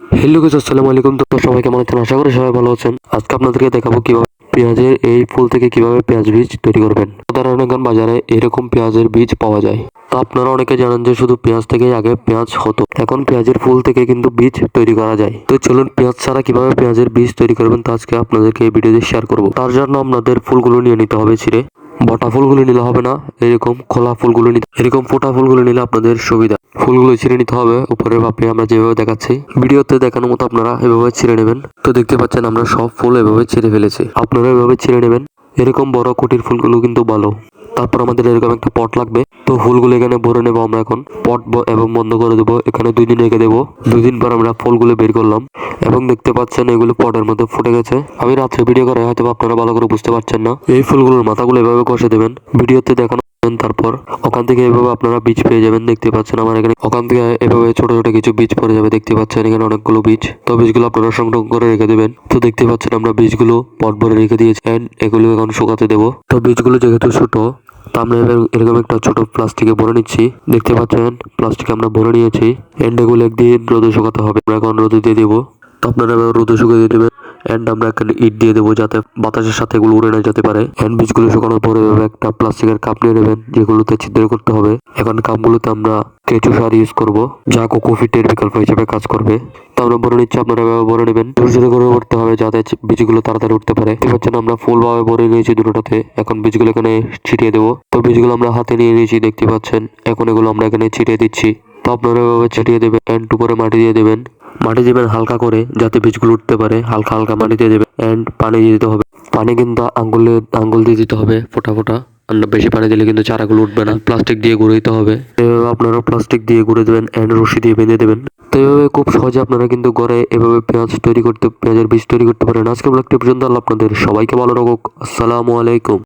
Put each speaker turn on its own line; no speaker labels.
Hello guys আসসালামু আলাইকুম। তো সবাই কেমন আছেন? আশা করি সবাই ভালো আছেন। আজকে আপনাদেরকে দেখাবো কীভাবে পেঁয়াজের এই ফুল থেকে কীভাবে পেঁয়াজ বীজ তৈরি করবেন। সাধারণ এখন বাজারে এরকম পেঁয়াজের বীজ পাওয়া যায়। তো আপনারা অনেকে জানেন যে শুধু পেঁয়াজ থেকে আগে পেঁয়াজ হতো। এখন পেঁয়াজের ফুল থেকে কিন্তু বীজ তৈরি করা যায়। তো চলুন পেঁয়াজ ছাড়া কীভাবে পেঁয়াজের বীজ তৈরি করবেন তা আজকে আপনাদেরকে এই ভিডিওতে শেয়ার করব। তার জন্য আপনাদের ফুলগুলো নিয়ে নিতে হবে ছিঁড়ে। বটা ফুলগুলো নিলে হবে না, এরকম খোলা ফুলগুলো নিতে এরকম ফোটা ফুলগুলো নিলে আপনাদের সুবিধা। ফুলগুলো ছিঁড়ে নিতে হবে, উপরে বাপরে আমরা যেভাবে দেখাচ্ছি। ভিডিওতে দেখানোর মতো আপনারা এভাবে ছিঁড়ে নেবেন। তো দেখতে পাচ্ছেন আমরা সব ফুল এভাবে ছিঁড়ে ফেলেছি। আপনারা এভাবে ছিঁড়ে নেবেন। এরকম বড় কুটির ফুলগুলো কিন্তু ভালো। তারপর আমাদের এরকম একটা পট লাগবে। তো ফুলগুলো এখানে ভরে নেব আমরা এখন। পট এবং বন্ধ করে দেবো। এখানে দুই দিন রেখে দেবো। দুই দিন পর আমরা ফুলগুলো বের করলাম। এবং দেখতে পাচ্ছেন এগুলো পটের মধ্যে ফুটে গেছে। আমি রাত্রে ভিডিও করে হয়তো আপনারা ভালো করে বুঝতে পারছেন না। এই ফুলগুলোর মাথাগুলো এভাবে কষে দেবেন। ভিডিওতে দেখানো হবে তারপর ওখান থেকে এভাবে আপনারা বীজ পেয়ে যাবেন, দেখতে পাচ্ছেন আমার এখানে। ওখান থেকে এভাবে ছোট ছোট কিছু বীজ পড়ে যাবে, দেখতে পাচ্ছেন এখানে অনেকগুলো বীজ। তো বীজগুলো আপনারা সংগ্রহ করে রেখে দেবেন। তো দেখতে পাচ্ছেন আমরা বীজগুলো পট ভরে রেখে দিয়েছি। এগুলো এখন শুকাতে দেবো। তো বীজগুলো যেহেতু ছোট, তো আমরা এবার এরকম একটা ছোট প্লাস্টিকে ভরে নিচ্ছি। দেখতে পাচ্ছেন, প্লাস্টিকে আমরা ভরে নিয়েছি। এন্ড এগুলো একদিন রোদে শুকাতে হবে। আমরা এখন রোদে দিয়ে দেবো। তো আপনারা এবার রোদে শুকিয়ে দিয়ে দেবেন। এন্ড আমরা এখানে ইট দিয়ে দেবো যাতে বাতাসের সাথে এগুলো উড়ে না যেতে পারে। এন্ড বীজগুলো শুকানোর পরে একটা প্লাস্টিকের কাপ নিয়ে নেবেন, যেগুলোতে ছিদ্র করতে হবে। এখন কাপগুলোতে আমরা কেঁচু সার ইউজ করব, যা কোকোফিটের বিকল্প হিসেবে কাজ করবে। তো আমরা ভরে নিচ্ছি আপনারা ভরে নেবেন। জোরে করে উঠতে হবে যাতে বীজগুলো তাড়াতাড়ি উঠতে পারে। দেখতে পাচ্ছেন আমরা ফুল ভাবে ভরে নিয়েছি দুটোটাতে এখন বীজগুলো এখানে ছিটিয়ে দেবো। তো বীজগুলো আমরা হাতে নিয়ে নিয়েছি, দেখতে পাচ্ছেন। এখন এগুলো আমরা এখানে ছিটিয়ে দিচ্ছি। তো আপনারা এভাবে ছিটিয়ে দেবেন এন্ড উপরে মাটি দিয়ে দেবেন। মাটি দেবেন হালকা করে যাতে বীজগুলো উঠতে পারে। হালকা হালকা মাটি দিয়ে দেবেন এন্ড পানি দিয়ে দিতে হবে। পানি কিন্তু আঙ্গুলে, আঙ্গুল দিয়ে দিতে হবে ফোটা ফোটা। আর বেশি পানি দিলে কিন্তু চারাগুলো উঠবে না। প্লাস্টিক দিয়ে গুঁড়ে দিতে হবে। এভাবে আপনারা প্লাস্টিক দিয়ে গুঁড়ে দেবেন অ্যান্ড রশি দিয়ে বেঁধে দেবেন। তো এভাবে খুব সহজে আপনারা কিন্তু ঘরে এভাবে পেঁয়াজ তৈরি করতে, পেঁয়াজের বীজ তৈরি করতে পারেন। আজকে ব্লগটি পর্যন্ত, আল্লাহ আপনাদের সবাইকে ভালো রাখুক। আসসালামু আলাইকুম।